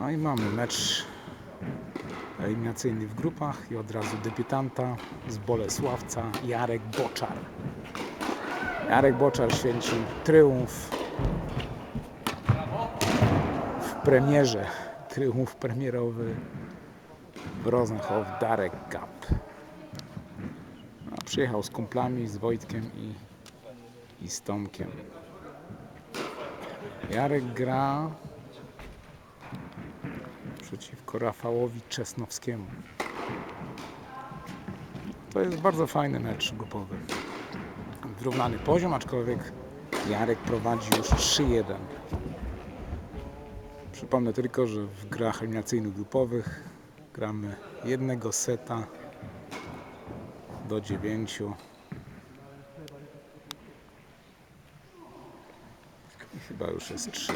No i mamy mecz eliminacyjny w grupach i od razu debiutanta z Bolesławca Jarek Boczar. Jarek Boczar święci triumf w premierze. Triumf premierowy w Rosenhof Darek Cup. No, przyjechał z kumplami, z Wojtkiem i, i z Tomkiem. Jarek gra przeciwko Rafałowi Czesnowskiemu. To jest bardzo fajny mecz grupowy. Wyrównany poziom, aczkolwiek Jarek prowadzi już 3-1. Przypomnę tylko, że w grach eliminacyjnych grupowych gramy jednego seta do 9. I chyba już jest 3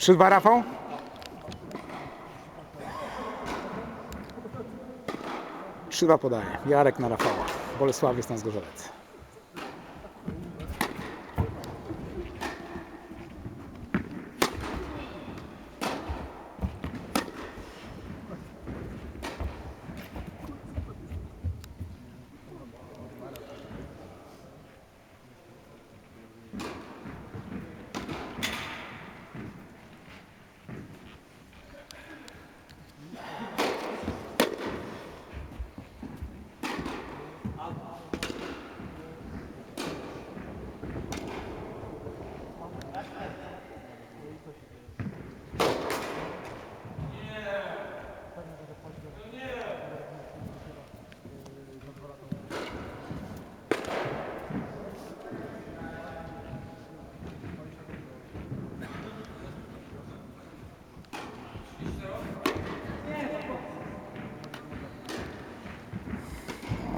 3-2 Rafał? Trzyda podaje. Jarek na Rafała. Bolesławiec na Zgorzelec.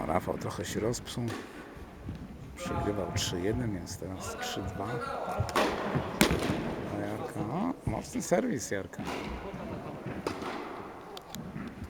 Rafał trochę się rozpsuł. Przegrywał 3-1, więc teraz 3-2. Nosso serviço, cara.